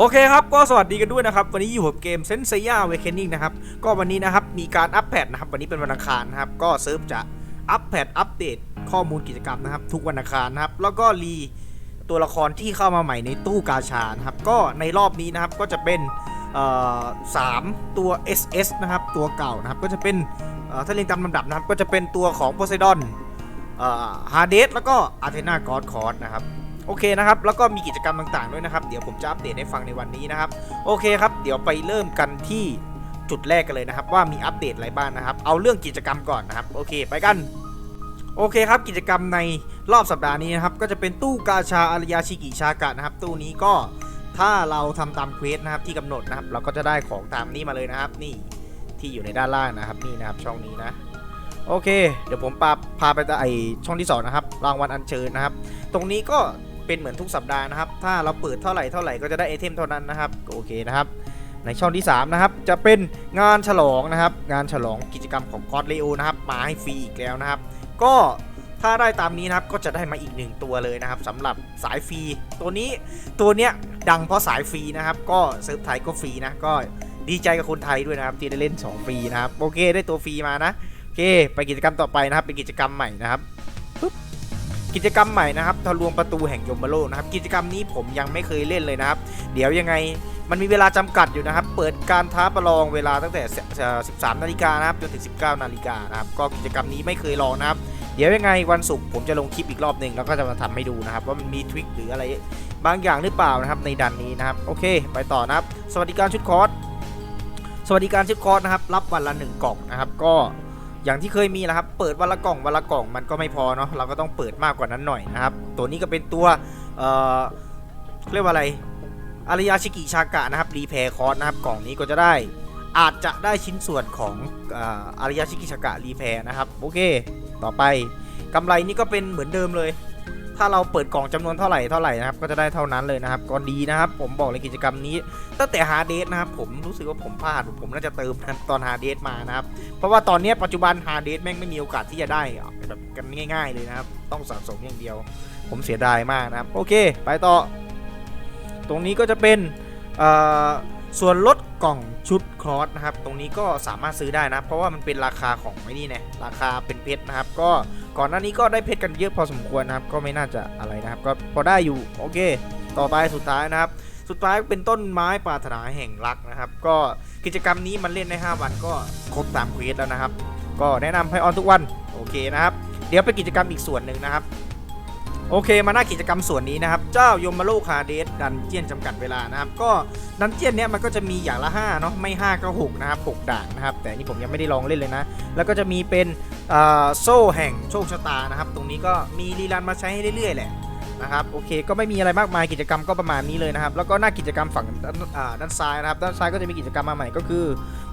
โอเคครับ ก็สวัสดีกันด้วยนะครับ วันนี้อยู่กับเกมเซนเซียเวเ n น n ิ n นะครับ ก็วันนี้นะครับ มีการอัปเดตนะครับ วันนี้เป็นวันอังคารนะครับ ก็เซิร์ฟจะอัปเดตอัปเดตข้อมูลกิจกรรมนะครับ ทุกวันอังคารนะครับ แล้วก็รีตัวละครที่เข้ามาใหม่ในตู้กาชานะครับ ก็ในรอบนี้นะครับ ก็จะเป็นสามตัว SS นะครับ ตัวเก่านะครับ ก็จะเป็นถ้าเรียงตามลำดับนะครับ ก็จะเป็นตัวของโพไซดอนฮาเดสแล้วก็อาร์เทนากอดคอร์สนะครับ โอเคนะครับ แล้วก็มีกิจกรรมต่างๆด้วยนะครับ เดี๋ยวผมจะอัปเดตให้ฟังในวันนี้นะครับ โอเคครับ เดี๋ยวไปเริ่มกันที่จุดแรกกันเลยนะครับ ว่ามีอัปเดตอะไรบ้างนะครับ เอาเรื่องกิจกรรมก่อนนะครับ โอเค ไปกัน โอเคครับ กิจกรรมในรอบสัปดาห์นี้นะครับ ก็จะเป็นตู้กาชาอารยาชิกิชากะนะครับ ตู้นี้ก็ถ้าเราทำตามเควสนะครับที่กำหนดนะครับ เราก็จะได้ของตามนี้มาเลยนะครับ นี่ที่อยู่ในด้านล่างนะครับนี่นะครับช่องนี้นะโอเค เดี๋ยวผมพาพาไปไอช่องที่สองนะครับรางวัลอัญเชิญนะครับ ตรงนี้ก็ เป็นเหมือนทุกสัปดาห์นะครับ ถ้าเราเปิดเท่าไหร่เท่าไหร่ก็จะได้ไอเทมเท่านั้นนะครับก็โอเคนะครับ ในช่องที่ 3 นะครับ จะเป็นงานฉลองนะครับ งานฉลองกิจกรรมของกอดเลโอนะครับ มาให้ฟรีอีกแล้วนะครับ ก็ถ้าได้ตามนี้นะครับ ก็จะได้มาอีกหนึ่งตัวเลยนะครับสำหรับสายฟรีตัวนี้ตัวเนี้ยดังเพราะสายฟรีนะครับ ก็เซิร์ฟไทยก็ฟรีนะก็ดีใจกับคนไทยด้วยนะครับ ที่ได้เล่น 2 ฟรีนะครับ โอเค ได้ตัวฟรีมานะ โอเค ไปกิจกรรมต่อไปนะครับ เป็นกิจกรรมใหม่นะครับ กิจกรรมใหม่นะครับทะลวงประตูแห่งยมโลกนะครับ กิจกรรมนี้ผมยังไม่เคยเล่นเลยนะครับ เดี๋ยวยังไงมันมีเวลาจำกัดอยู่นะครับ เปิดการท้าประลองเวลาตั้งแต่ 13 นาฬิกานะครับจนถึง 19 นาฬิกานะครับ ก็กิจกรรมนี้ไม่เคยลองนะครับ เดี๋ยวยังไงวันศุกร์ผมจะลงคลิปอีกรอบหนึ่งแล้วก็จะมาทำให้ดูนะครับ ว่ามันมีทริคหรืออะไรบางอย่างหรือเปล่านะครับในดันนี้นะครับ โอเค ไปต่อนะครับ สวัสดิการชุดคอร์สสวัสดิการชุดคอร์สนะครับ รับวันละหนึ่งกล่องนะครับ ก็ อย่างที่เคยมีนะครับ เปิดวันละกล่องวันละกล่องมันก็ไม่พอเนาะเราก็ต้องเปิดมากกว่านั้นหน่อยนะครับ ตัวนี้ก็เป็นตัวเอ่อเรียกว่าอะไรอารยาชิกิชากะนะครับรีแพร์คอร์สนะครับกล่องนี้ก็จะได้ อาจจะได้ชิ้นส่วนของอารยาชิกิชากะรีแพร์นะครับโอเค ต่อไปกำไรนี่ก็เป็นเหมือนเดิมเลย ถ้าเราเปิดกล่องจำนวนเท่าไหร่เท่าไหร่นะครับก็จะได้เท่านั้นเลยนะครับก็ดีนะครับ ผมบอกเลยกิจกรรมนี้ ตั้งแต่ฮาเดสนะครับผมรู้สึกว่าผมพลาดผมน่าจะเติมตอนฮาเดสมานะครับเพราะว่าตอนนี้ปัจจุบันฮาเดสแม่งไม่มีโอกาสที่จะได้แบบกันง่าย ๆเลยนะครับ ต้องสะสมอย่างเดียว ผมเสียดายมากนะครับ โอเค ไปต่อ ตรงนี้ก็จะเป็นเอ่อ ส่วนลดกล่องชุดคลอสนะครับ ตรงนี้ก็สามารถซื้อได้นะ เพราะว่ามันเป็นราคาของไอ้นี่นี่ยราคาเป็นเพชรนะครับ ก็ก่อนหน้านี้ก็ได้เพชรกันเยอะพอสมควรนะครับ ก็ไม่น่าจะอะไรนะครับ ก็พอได้อยู่โอเค ต่อไปสุดท้ายนะครับ สุดท้ายเป็นต้นไม้ปรารถนาแห่งรักนะครับ ก็กิจกรรมนี้มันเล่นได้ 5 วันก็ครบตามเควสแล้วนะครับ ก็แนะนำให้ออนทุกวันโอเคนะครับ เดี๋ยวไปกิจกรรมอีกส่วนหนึ่งนะครับ โอเคมาหน้ากิจกรรมส่วนนี้นะครับ เจ้ายมโลกคาเดสดันเจียนจำกัดเวลานะครับ ก็ดันเจียนเนี้ยมันก็จะมีอย่างละ5เนาะไม่5ก็6นะครับ6ด่านนะครับ แต่นี่ผมยังไม่ได้ลองเล่นเลยนะ แล้วก็จะมีเป็นโซ่แห่งโชคชะตานะครับ ตรงนี้ก็มีรีรันมาใช้ให้เรื่อยๆแหละ นะครับโอเคก็ไม่มีอะไรมากมายกิจกรรมก็ประมาณนี้เลยนะครับ แล้วก็หน้ากิจกรรมฝั่งด้านอ่าด้านซ้ายนะครับ ด้านซ้ายก็จะมีกิจกรรมมาใหม่ก็คือ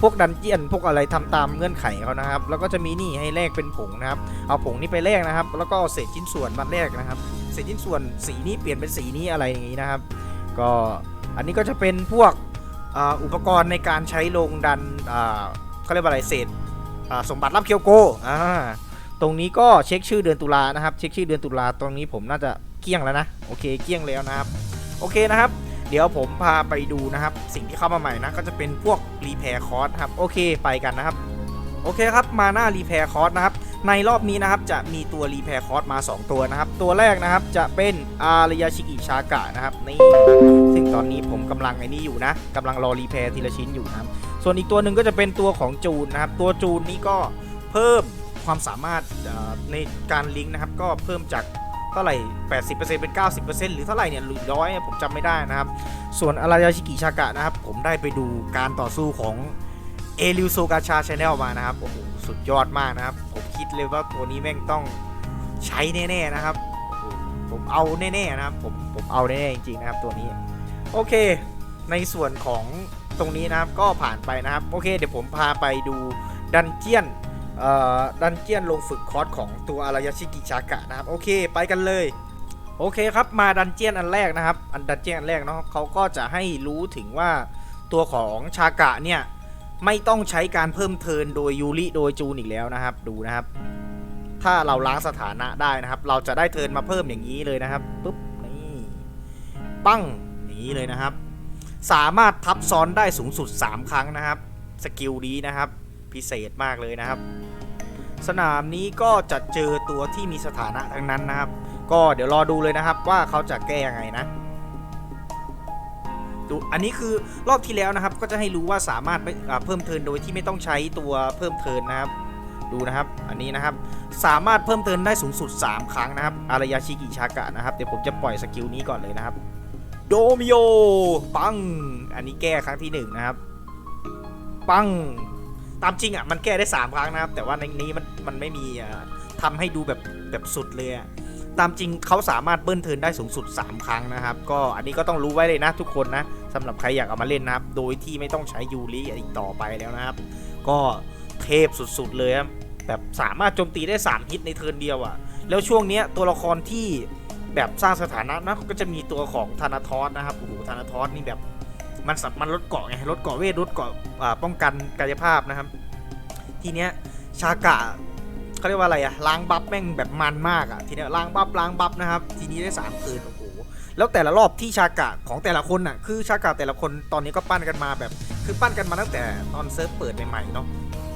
พวกดันเจียนพวกอะไรทำตามเงื่อนไขเขานะครับ แล้วก็จะมีนี่ให้แลกเป็นผงนะครับ เอาผงนี้ไปแลกนะครับ แล้วก็เอาเศษชิ้นส่วนมาแลกนะครับ เศษชิ้นส่วนสีนี้เปลี่ยนเป็นสีนี้อะไรอย่างนี้นะครับ ก็อันนี้ก็จะเป็นพวกอ่าอุปกรณ์ในการใช้ลงดันอ่าเขาเรียกว่าอะไรเศษอ่าสมบัติรับเคียวโกอ่าตรงนี้ก็เช็คชื่อเดือนตุลานะครับ เช็คชื่อเดือนตุลาตรงนี้ผมน่าจะ เกี้ยงแล้วนะโอเคเกี้ยงแล้วนะครับโอเคนะครับ เดี๋ยวผมพาไปดูนะครับ สิ่งที่เข้ามาใหม่นะก็จะเป็นพวกรีแพร์คอร์สครับโอเคไปกันนะครับโอเคครับมาหน้ารีแพร์คอร์สนะครับในรอบนี้นะครับจะมีตัวรีแพร์คอร์สมา 2 ตัวนะครับ ตัวแรกนะครับจะเป็นอารยาชิกิชากะนะครับนี่ซึ่งตอนนี้ผมกำลังไอ้นี่อยู่นะกำลังรอรีแพร์ทีละชิ้นอยู่นะครับส่วนอีกตัวหนึ่งก็จะเป็นตัวของจูนนะครับ ตัวจูนนี่ก็เพิ่มความสามารถในการลิงก์นะครับ ก็เพิ่มจาก เท่าไหร่ 80%เป็น 90%หรือเท่าไหร่เนี่ยหรือร้อยผมจำไม่ได้นะครับ ส่วนอารายาชิกิชากะนะครับ ผมได้ไปดูการต่อสู้ของเอริวโซกาชาชาแนลมานะครับ โอ้โห สุดยอดมากนะครับ ผมคิดเลยว่าตัวนี้แม่งต้องใช้แน่ๆนะครับ ผมเอาแน่ๆนะครับ ผมผมเอาแน่ๆจริงๆนะครับตัวนี้ โอเค ในส่วนของตรงนี้นะครับก็ผ่านไปนะครับ โอเค เดี๋ยวผมพาไปดูดันเจียน ดันเจียนลงฝึกคอร์สของตัวอารายาชิกิชากะนะครับ โอเคไปกันเลย โอเคครับมาดันเจียนอันแรกนะครับ อันดันเจียนอันแรกเนาะเขาก็จะให้รู้ถึงว่าตัวของชากะเนี่ย ไม่ต้องใช้การเพิ่มเทินโดยยูริโดยจูนอีกแล้วนะครับ ดูนะครับ ถ้าเราล้างสถานะได้นะครับ เราจะได้เทินมาเพิ่มอย่างนี้เลยนะครับปุ๊บนี่ปั้งอย่างนี้เลยนะครับ สามารถทับซ้อนได้สูงสุด 3 ครั้งนะครับ สกิลนี้นะครับ พิเศษมากเลยนะครับ สนามนี้ก็จะเจอตัวที่มีสถานะทั้งนั้นนะครับ ก็เดี๋ยวรอดูเลยนะครับว่าเขาจะแก้ยังไงนะดูอันนี้คือรอบที่แล้วนะครับ ก็จะให้รู้ว่าสามารถเพิ่มเทินโดยที่ไม่ต้องใช้ตัวเพิ่มเทินนะครับ ดูนะครับ อันนี้นะครับสามารถเพิ่มเทินได้สูงสุด 3 ครั้งนะครับ อารยาชิกิชากะนะครับเดี๋ยวผมจะปล่อยสกิลนี้ก่อนเลยนะครับโดมิโอปัง อันนี้แก้ครั้งที่หนึ่งนะครับ ปัง ตามจริงอะมันแก้ได้ 3 ครั้งนะครับ แต่ว่าในนี้มันมันไม่มีอ่าทำให้ดูแบบแบบสุดเลยตามจริงเขาสามารถเบิ้ลเทินได้สูงสุด 3 ครั้งนะครับ ก็อันนี้ก็ต้องรู้ไว้เลยนะทุกคนนะสำหรับใครอยากเอามาเล่นนะครับ โดยที่ไม่ต้องใช้ยูริอีกต่อไปแล้วนะครับ ก็เทพสุดๆเลยครับแบบสามารถโจมตีได้ 3 ฮิตในเทินเดียวอะ่ะ แล้วช่วงเนี้ยตัวละครที่แบบสร้างสถานะนะก็จะมีตัวของธนาทอสนะครับโอ้โหธนาทอสนี่แบบ มันสับมันลดเกาะไงลดเกาะเวทลดเกาะป้องกันกายภาพนะครับ ทีเนี้ยชากะเขาเรียกว่าอะไรอะล้างบัฟแม่งแบบมันมากอะทีเนี้ยล้างบัฟล้างบัฟนะครับ ทีนี้ได้สามคืนโอ้โหแล้วแต่ละรอบที่ชากะของแต่ละคนน่ะคือชากะแต่ละคนตอนนี้ก็ปั้นกันมาแบบ คือปั้นกันมาตั้งแต่ตอนเซิร์ฟเปิดใหม่ๆเนาะ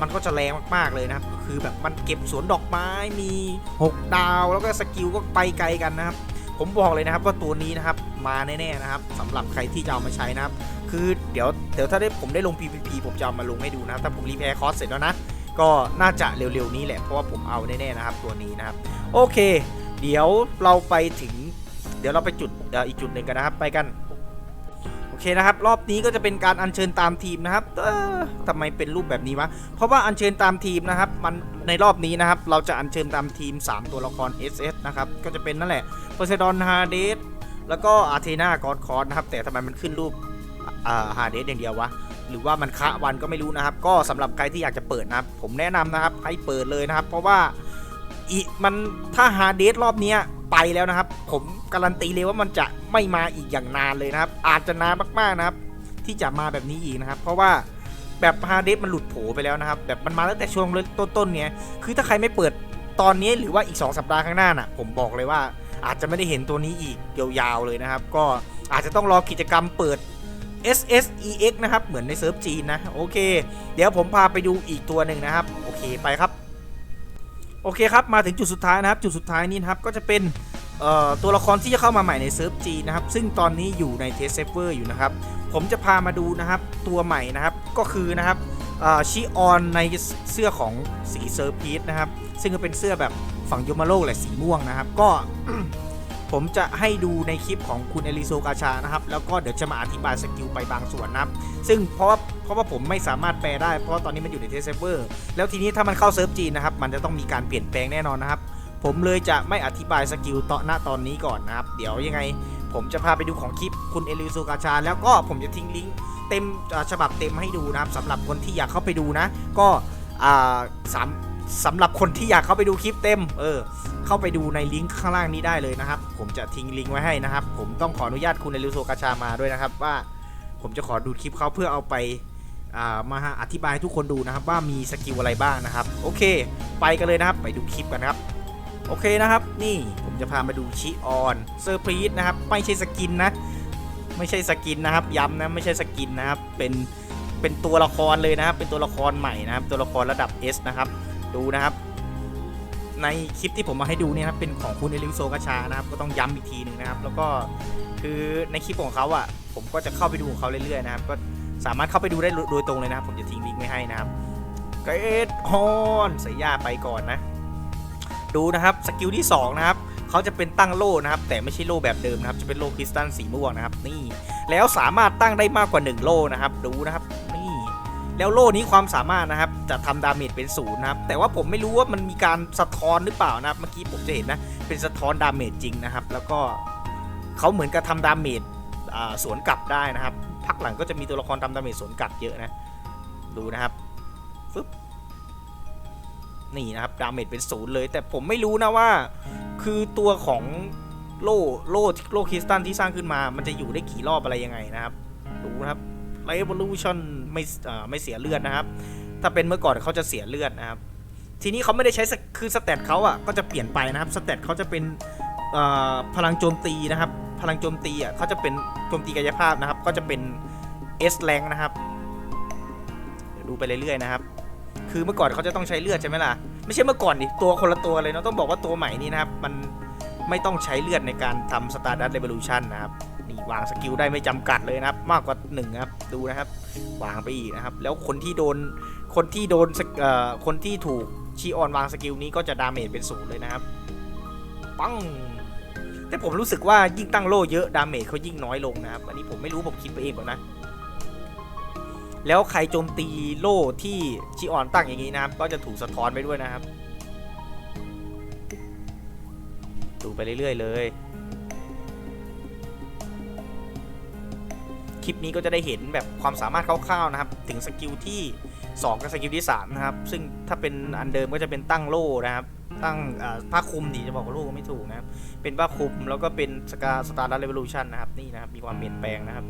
มันก็จะแรงมากๆเลยนะครับ คือแบบมันเก็บสวนดอกไม้มี 6 ดาว แล้วก็สกิลก็ไปไกลกันนะครับ ผมบอกเลยนะครับว่าตัวนี้นะครับมาแน่ๆนะครับสำหรับใครที่จะเอามาใช้นะครับคือเดี๋ยวเดี๋ยวถ้าได้ผมได้ลง PVP ผมจะเอามาลงให้ดูนะครับถ้าผมรีแพร์คอร์สเสร็จแล้วนะก็น่าจะเร็วๆนี้แหละเพราะว่าผมเอาแน่ๆนะครับตัวนี้นะครับ โอเค เดี๋ยวเราไปถึง เดี๋ยวเราไปจุดอีกจุดหนึ่งกันนะครับไปกัน โอเคนะครับ รอบนี้ก็จะเป็นการอัญเชิญตามทีมนะครับเออทำไมเป็นรูปแบบนี้วะ เพราะว่าอัญเชิญตามทีมนะครับ มันในรอบนี้นะครับ เราจะอัญเชิญตามทีม 3 ตัวละคร SS นะครับ ก็จะเป็นนั่นแหละโพไซดอนฮาเดสแล้วก็อาเทนากอดคอร์นะครับ แต่ทำไมมันขึ้นรูปฮาเดสอย่างเดียววะหรือว่ามันคะวันก็ไม่รู้นะครับ ก็สำหรับใครที่อยากจะเปิดนะครับ ผมแนะนำนะครับให้เปิดเลยนะครับ เพราะว่าอีมันถ้าฮาเดสรอบเนี้ย ไปแล้วนะครับ ผมการันตีเลยว่ามันจะไม่มาอีกอย่างนานเลยนะครับ อาจจะนานมากๆนะครับ ที่จะมาแบบนี้อีกนะครับ เพราะว่าแบบฮาเดสมันหลุดโผไปแล้วนะครับ แบบมันมาตั้งแต่ช่วงต้นๆเนี้ยคือถ้าใครไม่เปิดตอนนี้หรือว่าอีก 2 สัปดาห์ข้างหน้าน่ะ ผมบอกเลยว่าอาจจะไม่ได้เห็นตัวนี้อีกยาวๆเลยนะครับ ก็อาจจะต้องรอกิจกรรมเปิด SSEX นะครับ เหมือนในเซิร์ฟจีนนะ โอเค เดี๋ยวผมพาไปดูอีกตัวหนึ่งนะครับ โอเคไปครับ โอเคครับ มาถึงจุดสุดท้ายนะครับ จุดสุดท้ายนี้นะครับ ก็จะเป็นตัวละครที่จะเข้ามาใหม่ในเซิร์ฟจีนะครับ ซึ่งตอนนี้อยู่ในเทสเซฟเวอร์อยู่นะครับ ผมจะพามาดูนะครับ ตัวใหม่นะครับ ก็คือนะครับชิออนในเสื้อของสีเซอร์พีสนะครับ ซึ่งก็เป็นเสื้อแบบฝั่งโยมาโลแหละสีม่วงนะครับ ก็ ผมจะให้ดูในคลิปของคุณเอลิโซกาชานะครับ แล้วก็เดี๋ยวจะมาอธิบายสกิลไปบางส่วนนะครับ ซึ่งเพราะว่าเพราะว่าผมไม่สามารถแปลได้ เพราะตอนนี้มันอยู่ในเทสเซเวอร์ แล้วทีนี้ถ้ามันเข้าเซิร์ฟจีนนะครับ มันจะต้องมีการเปลี่ยนแปลงแน่นอนนะครับ ผมเลยจะไม่อธิบายสกิลต่อหน้าตอนนี้ก่อนนะครับ เดี๋ยวยังไง ผมจะพาไปดูของคลิปคุณเอลิโซกาชา แล้วก็ผมจะทิ้งลิงก์เต็มฉบับเต็มให้ดูนะครับสำหรับคนที่อยากเข้าไปดูนะ ก็สาม สำหรับคนที่อยากเข้าไปดูคลิปเต็ม เออ เข้าไปดูในลิงก์ข้างล่างนี้ได้เลยนะครับ ผมจะทิ้งลิงก์ไว้ให้นะครับ ผมต้องขออนุญาตคุณเอลิโซกาชามาด้วยนะครับ ว่าผมจะขอดูคลิปเขาเพื่อเอาไปอ่ามาอธิบายให้ทุกคนดูนะครับ ว่ามีสกิลอะไรบ้างนะครับ โอเค ไปกันเลยนะครับ ไปดูคลิปกันครับ โอเคนะครับ นี่ผมจะพามาดูชิออนเซอร์พรีสนะครับ ไม่ใช่สกินนะ ไม่ใช่สกินนะครับ ย้ำนะ ไม่ใช่สกินนะครับ เป็น เป็นตัวละครเลยนะครับ เป็นตัวละครใหม่นะครับ ตัวละครระดับ S นะครับ ดูนะครับ ในคลิปที่ผมมาให้ดูเนี่ยนะครับเป็นของคุณเอลิโซกาชานะครับ ก็ต้องย้ำอีกทีหนึ่งนะครับ แล้วก็คือในคลิปของเขาอะ ผมก็จะเข้าไปดูของเขาเรื่อยๆนะครับ ก็สามารถเข้าไปดูได้โดยตรงเลยนะครับ ผมจะทิ้งลิงก์ไว้ให้นะครับเกรดฮอนสียยาไปก่อนนะ ดูนะครับสกิลที่ 2 นะครับเขาจะเป็นตั้งโล่นะครับ แต่ไม่ใช่โล่แบบเดิมนะครับ จะเป็นโล่คริสตัลสีม่วงนะครับ นี่แล้วสามารถตั้งได้มากกว่า 1 โล่นะครับ ดูนะครับ แล้วโล่นี้ความสามารถนะครับจะทำดาเมจเป็นศูนย์นะครับแต่ว่าผมไม่รู้ว่ามันมีการสะท้อนหรือเปล่านะครับเมื่อกี้ผมจะเห็นนะเป็นสะท้อนดาเมจจริงนะครับ แล้วก็เขาเหมือนกับทำดาเมจสวนกลับได้นะครับพักหลังก็จะมีตัวละครทำดาเมจสวนกลับเยอะนะดูนะครับฟึบนี่นะครับดาเมจเป็นศูนย์เลย แต่ผมไม่รู้นะว่า คือตัวของโล่โล่โล่คริสตัลที่สร้างขึ้นมา มันจะอยู่ได้กี่รอบอะไรยังไงนะครับ ดูนะครับ Revolution ไม่ไม่เสียเลือดนะครับ ถ้าเป็นเมื่อก่อนเขาจะเสียเลือดนะครับ ทีนี้เขาไม่ได้ใช้คือสเตตเขาอะก็จะเปลี่ยนไปนะครับสเตตเขาจะเป็นพลังโจมตีนะครับ พลังโจมตีอะเขาจะเป็นโจมตีกายภาพนะครับ ก็จะเป็น S แรงนะครับเดี๋ยวดูไปเรื่อยๆนะครับ คือเมื่อก่อนเขาจะต้องใช้เลือดใช่ไหมล่ะ ไม่ใช่เมื่อก่อนดิตัวคนละตัวเลยเนาะต้องบอกว่าตัวใหม่นี้นะครับ มันไม่ต้องใช้เลือดในการทำ Stardust Revolution นะครับ วางสกิลได้ไม่จำกัดเลยนะครับ มากกว่าหนึ่งนะครับดูนะครับ วางไปอีกนะครับ แล้วคนที่โดนคนที่โดนสกเอ่อคนที่ถูกชีออนวางสกิลนี้ก็จะดาเมจเป็นศูนย์เลยนะครับปังแต่ผมรู้สึกว่ายิ่งตั้งโล่เยอะดาเมจเขายิ่งน้อยลงนะครับ อันนี้ผมไม่รู้ผมคิดไปเองก่อนนะ แล้วใครโจมตีโล่ที่ชิออนตั้งอย่างนี้นะครับ ก็จะถูกสะท้อนไปด้วยนะครับ ดูไปเรื่อยๆเลย คลิปนี้ก็จะได้เห็นแบบความสามารถคร่าวๆนะครับ ถึงสกิลที่ 2 กับสกิลที่3นะครับ ซึ่งถ้าเป็นอันเดิมก็จะเป็นตั้งโล่นะครับ ตั้งผ้าคลุมดีจะบอกว่าโล่ก็ไม่ถูกนะครับ เป็นผ้าคลุมแล้วก็เป็นสกาสตาร์ดัตเรเวลูชันนะครับนี่นะครับ มีความเปลี่ยนแปลงนะครับ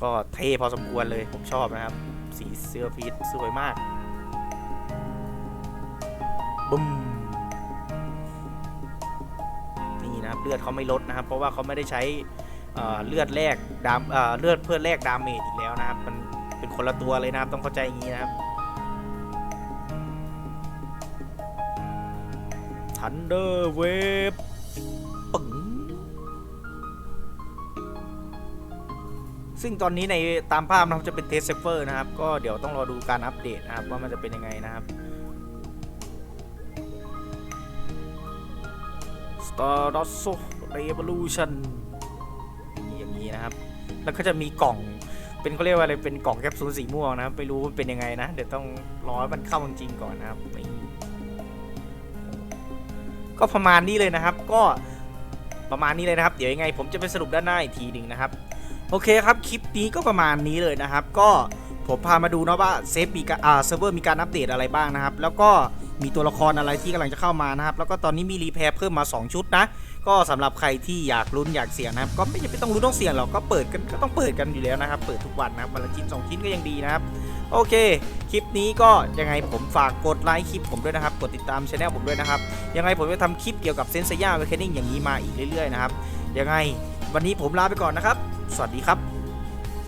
ก็เท่พอสมควรเลยผมชอบนะครับ สีเสื้อพีทสวยมากบึ้มนี่นะครับเลือดเขาไม่ลดนะครับ เพราะว่าเขาไม่ได้ใช้ เเลือดแลกดามเเลือดเพื่อแลกดาเมจอีกแล้วนะครับ มันเป็นคนละตัวเลยนะครับ ต้องเข้าใจอย่างนี้นะครับ Thunder Wave ปึ๋งซึ่งตอนนี้ในตามภาพนะครับจะเป็นเทสเซฟเฟอร์นะครับ ก็เดี๋ยวต้องรอดูการอัปเดตนะครับ ว่ามันจะเป็นยังไงนะครับ Star d o s o Revolution อย่น นะครับ แล้วก็จะมีกล่องเป็นเขาเรียกว่าอะไรเป็นกล่องแคปซูลสีม่วงนะครับไม่รู้มันเป็นยังไงนะ เดี๋ยวต้องรอให้มันเข้าจริงก่อนนะครับก็ประมาณนี้เลยนะครับ ก็ประมาณนี้เลยนะครับ เดี๋ยวยังไง ผมจะไปสรุปด้านหน้าอีกทีหนึ่งนะครับ โอเคครับ คลิปนี้ก็ประมาณนี้เลยนะครับ ก็ผมพามาดูเนาะว่าเซฟมีการอ่าเซิร์ฟเวอร์มีการอัปเดตอะไรบ้างนะครับ แล้วก็ มีตัวละครอะไรที่กำลังจะเข้ามานะครับ แล้วก็ตอนนี้มีรีแพร์เพิ่มมา 2 ชุดนะ ก็สำหรับใครที่อยากลุ้นอยากเสี่ยงนะครับ ก็ไม่จำเป็นต้องลุ้นต้องเสี่ยงหรอกก็เปิดกันก็ต้องเปิดกันอยู่แล้วนะครับ เปิดทุกวันนะครับวันละชิ้นสองชิ้นก็ยังดีนะครับ โอเค คลิปนี้ก็ยังไงผมฝากกดไลค์คลิปผมด้วยนะครับ กดติดตามช anel ผมด้วยนะครับ ยังไงผมจะทำคลิปเกี่ยวกับเซนเซียเวคเนิ่งอย่างนี้มาอีกเรื่อยๆนะครับ ยังไงวันนี้ผมลาไปก่อนนะครับ สวัสดีครับ